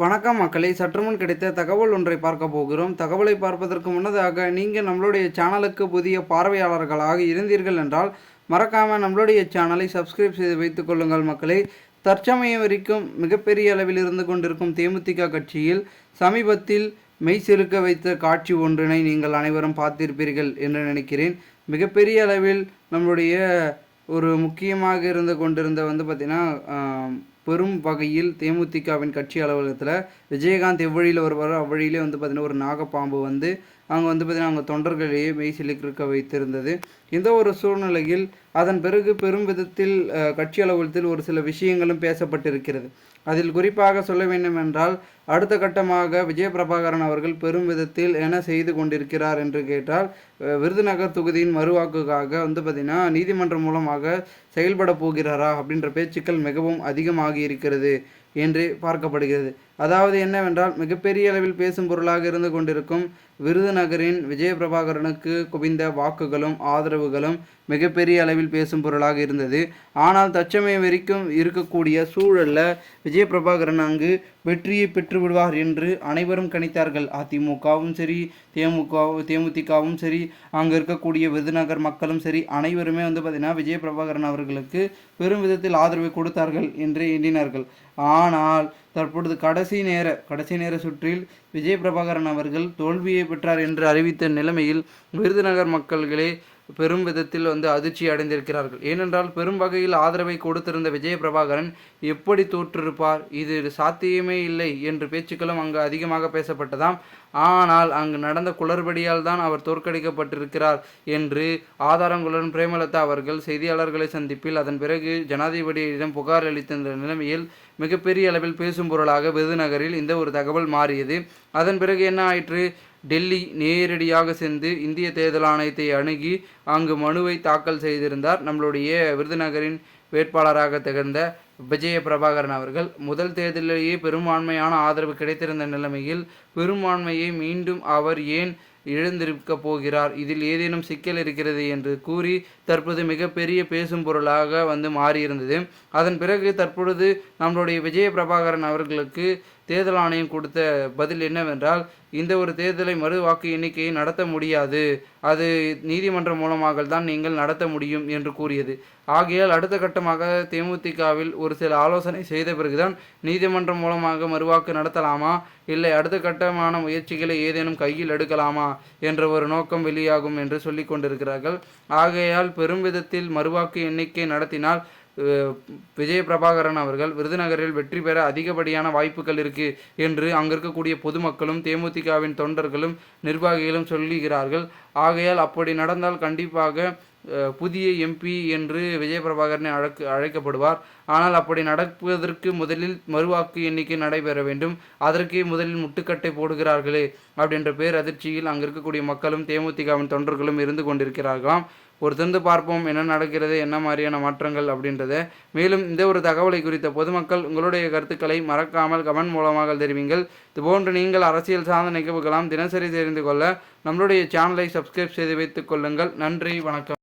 வணக்கம் மக்களை. சற்றுமுன் கிடைத்த தகவல் ஒன்றை பார்க்க போகிறோம். தகவலை பார்ப்பதற்கு முன்னதாக நீங்கள் நம்மளுடைய சேனலுக்கு புதிய பார்வையாளர்களாக இருந்தீர்கள் என்றால் மறக்காமல் நம்மளுடைய சேனலை சப்ஸ்கிரைப் செய்து வைத்துக் கொள்ளுங்கள் மக்களை. தற்சமயம் வரைக்கும் மிகப்பெரிய அளவில் இருந்து கொண்டிருக்கும் தேமுதிக கட்சியில் சமீபத்தில் மெய் சிலுக்க வைத்த காட்சி ஒன்றினை நீங்கள் அனைவரும் பார்த்திருப்பீர்கள் என்று நினைக்கிறேன். மிகப்பெரிய அளவில் நம்மளுடைய ஒரு முக்கியமாக இருந்து கொண்டிருந்த வந்து பார்த்திங்கன்னா பெரும் வகையில் தேமுதிகவின் கட்சி அலுவலகத்தில் விஜயகாந்த் எவ்வழியில் வருவாரோ அவ்வழியிலே வந்து பார்த்திங்கன்னா ஒரு நாகப்பாம்பு வந்து அங்கே வந்து பார்த்திங்கன்னா அவங்க தொண்டர்களையே மெய் சிலிக்கிருக்க வைத்திருந்தது. இந்த ஒரு சூழ்நிலையில் அதன் பிறகு பெரும் விதத்தில் கட்சி அலுவலகத்தில் ஒரு சில விஷயங்களும் பேசப்பட்டிருக்கிறது. அதில் குறிப்பாக சொல்ல வேண்டும் என்றால் அடுத்த கட்டமாக விஜய பிரபாகரன் அவர்கள் பெரும் விதத்தில் என்ன செய்து கொண்டிருக்கிறார் என்று கேட்டால் விருதுநகர் தொகுதியின் மறுவாக்குக்காக வந்து பார்த்திங்கன்னா நீதிமன்றம் மூலமாக செயல்பட போகிறாரா அப்படின்ற பேச்சுக்கள் மிகவும் அதிகமாகி இருக்கிறது என்று பார்க்கப்படுகிறது. அதாவது என்னவென்றால் மிகப்பெரிய அளவில் பேசும் பொருளாக இருந்து கொண்டிருக்கும் விருதுநகரின் விஜயபிரபாகரனுக்கு குவிந்த வாக்குகளும் ஆதரவுகளும் மிகப்பெரிய அளவில் பேசும் பொருளாக இருந்தது. ஆனால் தற்சமயம் வரைக்கும் இருக்கக்கூடிய சூழலில் விஜயபிரபாகரன் அங்கு வெற்றியை பெற்று விடுவார் என்று அனைவரும் கணித்தார்கள். அதிமுகவும் சரி தேமுக தேமுதிகவும் சரி அங்கே இருக்கக்கூடிய விருதுநகர் மக்களும் சரி அனைவருமே வந்து பார்த்திங்கன்னா விஜயபிரபாகரன் அவர்களுக்கு பெரும் விதத்தில் ஆதரவை கொடுத்தார்கள் என்று எண்ணினார்கள். ஆனால் தற்பொழுது கடைசி நேர கடைசி நேர சுற்றில் விஜய் பிரபாகரன் அவர்கள் தோல்வியை பெற்றார் என்று அறிவித்த நிலைமையில் விருதுநகர் மக்கள்களே பெரும் விதத்தில் வந்து அதிர்ச்சி அடைந்திருக்கிறார்கள். ஏனென்றால் பெரும் வகையில் ஆதரவை கொடுத்திருந்த விஜய பிரபாகரன் எப்படி தோற்றிருப்பார்? இது சாத்தியமே இல்லை என்று பேச்சுக்களும் அங்கு அதிகமாக பேசப்பட்டதாம். ஆனால் அங்கு நடந்த குளறுபடியால் தான் அவர் தோற்கடிக்கப்பட்டிருக்கிறார் என்று ஆதாரங்களுடன் பிரேமலதா அவர்கள் செய்தியாளர்களை சந்திப்பில் அதன் பிறகு ஜனாதிபதியிடம் புகார் அளித்த நிலைமையில் மிகப்பெரிய அளவில் பேசும் பொருளாக விருதுநகரில் இந்த ஒரு தகவல் மாறியது. அதன் பிறகு என்ன ஆயிற்று? டெல்லி நேரடியாக சென்று இந்திய தேர்தல் ஆணையத்தை அணுகி அங்கு மனுவை தாக்கல் செய்திருந்தார். நம்மளுடைய விருதுநகரின் வேட்பாளராக திகழ்ந்த விஜய பிரபாகரன் அவர்கள். முதல் தேர்தலிலேயே பெரும்பான்மையான ஆதரவு கிடைத்திருந்த நிலைமையில் பெரும்பான்மையை மீண்டும் அவர் ஏன் இழந்திருக்க போகிறார். இதில் ஏதேனும் சிக்கல் இருக்கிறது என்று கூறி தற்போது மிகப்பெரிய பேசும் பொருளாக வந்து மாறியிருந்தது. அதன் பிறகு தற்பொழுது நம்மளுடைய விஜய பிரபாகரன் அவர்களுக்கு தேர்தல் ஆணையம் கொடுத்த பதில் என்னவென்றால் இந்த ஒரு தேர்தலை மறு வாக்கு எண்ணிக்கையை நடத்த முடியாது. அது நீதிமன்றம் மூலமாக தான் நீங்கள் நடத்த முடியும் என்று கூறியது. ஆகையால் அடுத்த கட்டமாக தேமுதிகவில் ஒரு சில ஆலோசனை செய்த பிறகுதான் நீதிமன்றம் மூலமாக மறுவாக்கு நடத்தலாமா? இல்லை அடுத்த கட்டமான முயற்சிகளை ஏதேனும் கையில் எடுக்கலாமா? என்ற ஒரு நோக்கம் வெளியாகும் என்று சொல்லி கொண்டிருக்கிறார்கள். ஆகையால் பெரும் விதத்தில் மறுவாக்கு எண்ணிக்கை நடத்தினால் அஹ், விஜய பிரபாகரன் அவர்கள் விருதுநகரில் வெற்றி பெற அதிகப்படியான வாய்ப்புகள் இருக்கு என்று அங்க இருக்கக்கூடிய பொதுமக்களும் தேமுதிகவின் தொண்டர்களும் நிர்வாகிகளும் சொல்லுகிறார்கள். ஆகையால் அப்படி நடந்தால் கண்டிப்பாக புதிய எம்பி என்று விஜய பிரபாகரனை அழைக்க அழைக்கப்படுவார். ஆனால் அப்படி நடப்பதற்கு முதலில் மறுவாக்கு எண்ணிக்கை நடைபெற வேண்டும். அதற்கே முதலில் முட்டுக்கட்டை போடுகிறார்களே அப்படின்ற பேர் அதிர்ச்சியில் அங்கு இருக்கக்கூடிய மக்களும் தேமுதிகவின் தொண்டர்களும் இருந்து கொண்டிருக்கிறார்களாம். ஒரு திருந்து பார்ப்போம் என்ன நடக்கிறது என்ன மாதிரியான மாற்றங்கள் அப்படின்றத. மேலும் இந்த ஒரு தகவலை குறித்த பொதுமக்கள் உங்களுடைய கருத்துக்களை மறக்காமல் கமெண்ட் மூலமாக தெரிவிங்கள். இதுபோன்று நீங்கள் அரசியல் சார்ந்த நிகழ்வுகளாம் தினசரி தெரிந்து கொள்ள நம்மளுடைய சேனலை சப்ஸ்கிரைப் செய்து வைத்துக் கொள்ளுங்கள். நன்றி வணக்கம்.